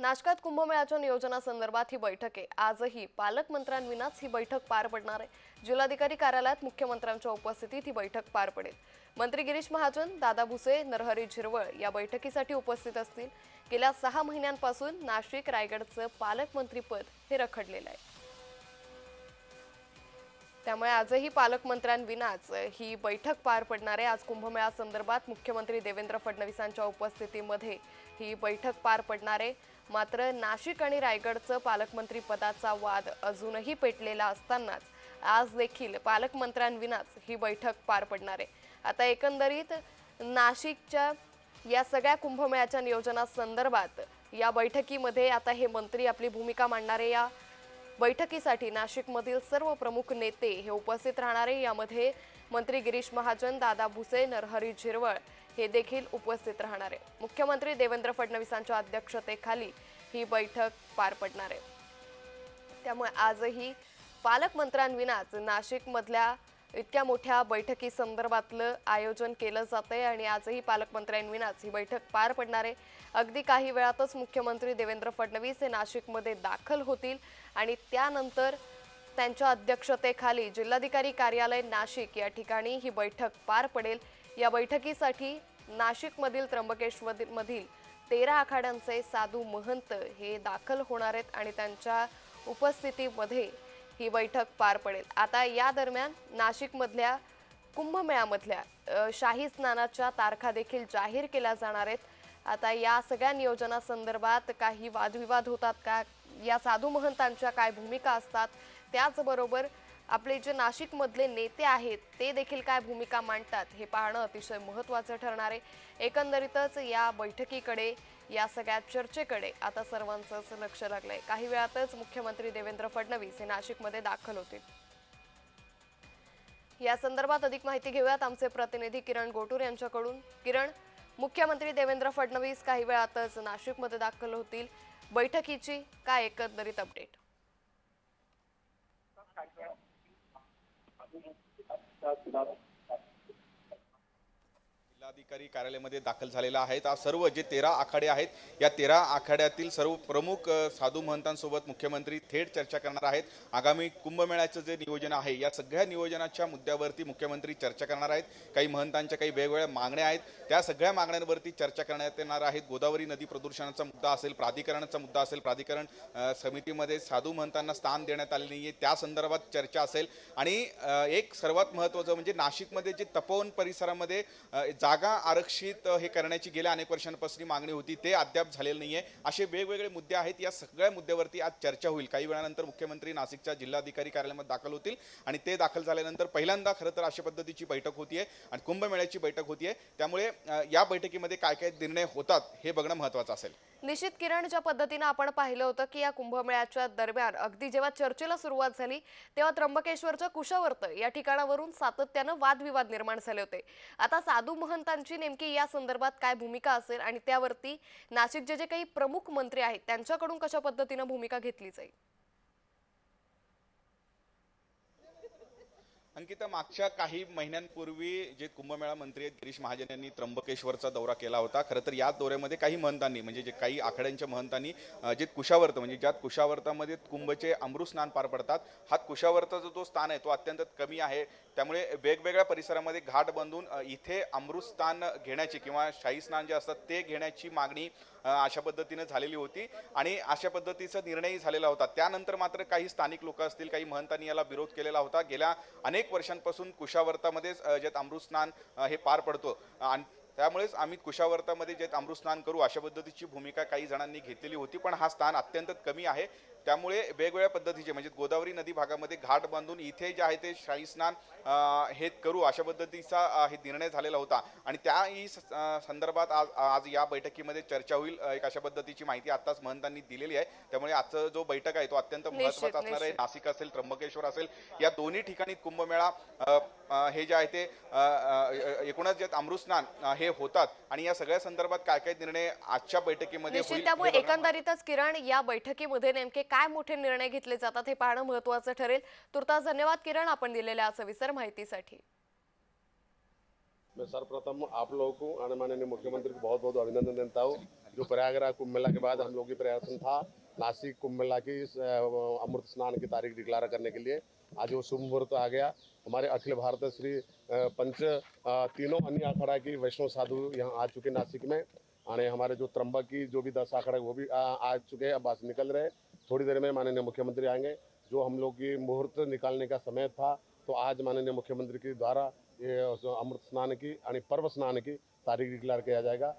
नाशकात कुंभमेळ्याच्या नियोजनासंदर्भात ही बैठक आहे. आजही पालकमंत्र्यांविनाच ही बैठक पार पडणार आहे. जिल्हाधिकारी कार्यालयात मुख्यमंत्र्यांच्या उपस्थितीत ही बैठक पार पडेल. मंत्री गिरीश महाजन दादा भुसे नरहरी झिरवळ या बैठकीसाठी उपस्थित असतील. गेल्या सहा महिन्यांपासून नाशिक रायगडचं पालकमंत्रीपद हे रखडलेलं आहे. त्यामुळे आजही पालकमंत्र्यांविनाच ही बैठक पार पडणार आहे. आज कुंभमेळा संदर्भात मुख्यमंत्री देवेंद्र फडणवीसांच्या उपस्थितीमध्ये ही बैठक पार पडणार आहे. मात्र नाशिक आणि रायगडचं पालकमंत्री पदाचा वाद अजूनही पेटलेला असतानाच आज देखील पालकमंत्र्यांविनाच ही बैठक पार पडणार आहे. आता एकंदरीत नाशिकच्या या सगळ्या कुंभमेळ्याच्या नियोजनासंदर्भात या बैठकीमध्ये आता हे मंत्री आपली भूमिका मांडणारे या बैठकीसाठी नाशिकमधील सर्व प्रमुख नेते हे उपस्थित राहणारे. यामध्ये मंत्री गिरीश महाजन दादा भुसे नरहरी झिरवळ हे देखील उपस्थित राहणार. आहे मुख्यमंत्री देवेंद्र फडणवीसांच्या अध्यक्षतेखाली ही बैठक पार पडणार. आहे त्यामुळे आजही पालकमंत्र्यांविनाच नाशिकमधल्या इतक्या मोठ्या बैठकी संदर्भातलं आयोजन केलं जातंय आणि आजही पालकमंत्र्यांविनाच ही बैठक पार पडणार आहे. अगदी काही वेळातच मुख्यमंत्री देवेंद्र फडणवीस हे नाशिकमध्ये दाखल होतील आणि त्यानंतर त्यांच्या अध्यक्षतेखाली जिल्हाधिकारी कार्यालय नाशिक या ठिकाणी ही बैठक पार पडेल. या बैठकीसाठी नाशिकमधील त्र्यंबकेश्वर मधील तेरा आखाड्यांचे साधू महंत हे दाखल होणार आहेत आणि त्यांच्या उपस्थितीमध्ये ही बैठक पार पडेल. आता या दरम्यान नाशिकमधल्या कुंभमेळ्यामधल्या शाही स्नानाच्या तारखा देखील जाहीर केल्या जाणार आहेत. आता या सगळ्या नियोजनासंदर्भात काही वादविवाद होतात का? या साधू महंतांच्या काय भूमिका असतात? त्याचबरोबर आपले जे नाशिकमधले नेते आहेत ते देखील काय भूमिका मांडतात हे पाहणं अतिशय महत्त्वाचं ठरणार आहे. एकंदरीतच या बैठकीकडे या सगळ्या चर्चेकडे आता सर्वांचंच लक्ष लागलंय. काही वेळातच मुख्यमंत्री देवेंद्र फडणवीस हे नाशिकमध्ये दाखल होतील या संदर्भात अधिक माहिती घेऊयात आमचे प्रतिनिधी किरण गोटूर यांच्याकडून. किरण मुख्यमंत्री देवेंद्र फडणवीस काही वेळातच नाशिकमध्ये दाखल होतील. बैठकीची काय एकंदरीत अपडेट? 嗯好好知道 जिल्हाधिकारी कार्यालयामध्ये दाखल झालेला आहेत आज सर्व जे तेरा आखाडे आहेत या तेरा आखाड्यातील सर्व प्रमुख साधू महंतांसोबत मुख्यमंत्री थेट चर्चा करणार आहेत. आगामी कुंभमेळ्याचं जे नियोजन आहे या सगळ्या नियोजनाच्या मुद्द्यावरती मुख्यमंत्री चर्चा करणार आहेत. काही महंतांच्या काही वेगवेगळ्या मागण्या आहेत. त्या सगळ्या मागण्यांवरती चर्चा करण्यात येणार आहेत. गोदावरी नदी प्रदूषणाचा मुद्दा असेल प्राधिकरणाचा मुद्दा असेल प्राधिकरण समितीमध्ये साधू महंतांना स्थान देण्यात आले नाही आहे त्या संदर्भात चर्चा असेल. आणि एक सर्वात महत्त्वाचं म्हणजे नाशिकमध्ये जे तपोवन परिसरामध्ये जाग जागा आरक्षित हे करण्याची गेल्या अनेक वर्षांपासून मागणी होती ते अद्याप झालेलं नाही आहे असे वेगवेगळे मुद्दे आहेत या सगळ्या मुद्द्यावरती आज चर्चा होईल. काही वेळानंतर मुख्यमंत्री नाशिकच्या जिल्हाधिकारी कार्यालयामध्ये दाखल होतील आणि ते दाखल झाल्यानंतर पहिल्यांदा खरं तर अशा पद्धतीची बैठक होतीये आणि कुंभमेळ्याची बैठक होतीये. त्यामुळे या बैठकीमध्ये काय काय निर्णय होतात हे बघणं महत्त्वाचं असेल. निश्चित किरण ज्या पद्धतीनं आपण पाहिलं होतं की या कुंभमेळ्याच्या दरम्यान अगदी जेव्हा चर्चेला सुरुवात झाली तेव्हा त्र्यंबकेश्वरच्या कुशावर्त या ठिकाणावरून सातत्यानं वादविवाद निर्माण झाले होते. आता साधू महंतांची नेमकी या संदर्भात काय भूमिका असेल आणि त्यावरती नाशिकचे जे काही प्रमुख मंत्री आहेत त्यांच्याकडून कशा पद्धतीनं भूमिका घेतली जाईल? अंकिता मागच्या काही महिन्यांपूर्वी जे कुंभमेळा मंत्री आहेत गिरीश महाजन यांनी त्र्यंबकेश्वरचा दौरा केला होता. खरं तर या दौऱ्यामध्ये काही महंतांनी म्हणजे जे काही आखाड्यांच्या महंतांनी जे कुशावर्त म्हणजे ज्यात कुशावर्तामध्ये कुंभचे अमृत स्नान पार पडतात हा कुशावर्ताचा जो स्थान आहे तो अत्यंत कमी आहे. त्यामुळे वेगवेगळ्या परिसरामध्ये घाट बांधून इथे अमृत स्थान घेण्याची किंवा शाही स्नान जे असतात ते घेण्याची मागणी अशा पद्धतीनं झालेली होती. आणि अशा पद्धतीचा निर्णयही झालेला होता. त्यानंतर मात्र काही स्थानिक लोक असतील काही महंतांनी याला विरोध केलेला होता. गेल्या अनेक अनेक वर्षांपासून कुशावर्तामध्येच जे ज्यात अमृत स्नान हे पार पडतो. आणि त्यामुळेच आम्ही कुशावर्तामध्ये जे अमृत स्नान करू अशा पद्धतीची भूमिका काही जणांनी घेतलेली होती पण हा स्थान अत्यंत कमी आहे. त्यामुळे वेगवेगळ्या पद्धतीचे म्हणजे गोदावरी नदी भागामध्ये घाट बांधून इथे जे आहे ते शाही स्नान हे करू अशा पद्धतीचा हे निर्णय झालेला होता. आणि त्याही संदर्भात आज आज या बैठकीमध्ये चर्चा होईल. एक अशा पद्धतीची माहिती आताच महंतांनी दिलेली आहे. त्यामुळे आजचा जो बैठक आहे तो अत्यंत महत्त्वाचा असणार आहे. नाशिक असेल त्र्यंबकेश्वर असेल या दोन्ही ठिकाणी कुंभमेळा हे जे आहे ते एकूणच जे अमृत स्नान अ, हे होतात. आणि या सगळ्या संदर्भात काय काय निर्णय आजच्या बैठकीमध्ये त्यामुळे एकंदरीतच किरण या बैठकीमध्ये नेमके काय मोठे निर्णय घेतले जातात हे पाहणं महत्वाचं ठरेल. तुर्तास धन्यवाद किरण आपण दिलेल्या सविस्तर माहितीसाठी. मैं सर्वप्रथम आप लोगों को और माननीय मुख्यमंत्री को बहुत बहुत अभिनंदन देता हूँ। जो प्रयागराज कुंभ मेला के बाद हम लोग की प्रयासन था नासिक कुंभ मेला की अमृत स्नान की तारीख डिक्लेयर करने के लिए। आज वो शुभ मुहूर्त आ गया। हमारे अखिल भारत श्री पंच तीनों अन्य अखाड़ा की वैष्णव साधु यहाँ आ चुके नासिक में। आने हमारे जो त्रंबक की जो भी दस अखाड़ा है, वो भी आ, आ चुके हैं अब बस निकल रहे हैं। थोड़ी देर में माननीय मुख्यमंत्री आएँगे। जो हम लोग की मुहूर्त निकालने का समय था तो आज माननीय मुख्यमंत्री के द्वारा ये अमृत स्नान की यानी पर्व स्नान की तारीख डिक्लेअर किया जाएगा।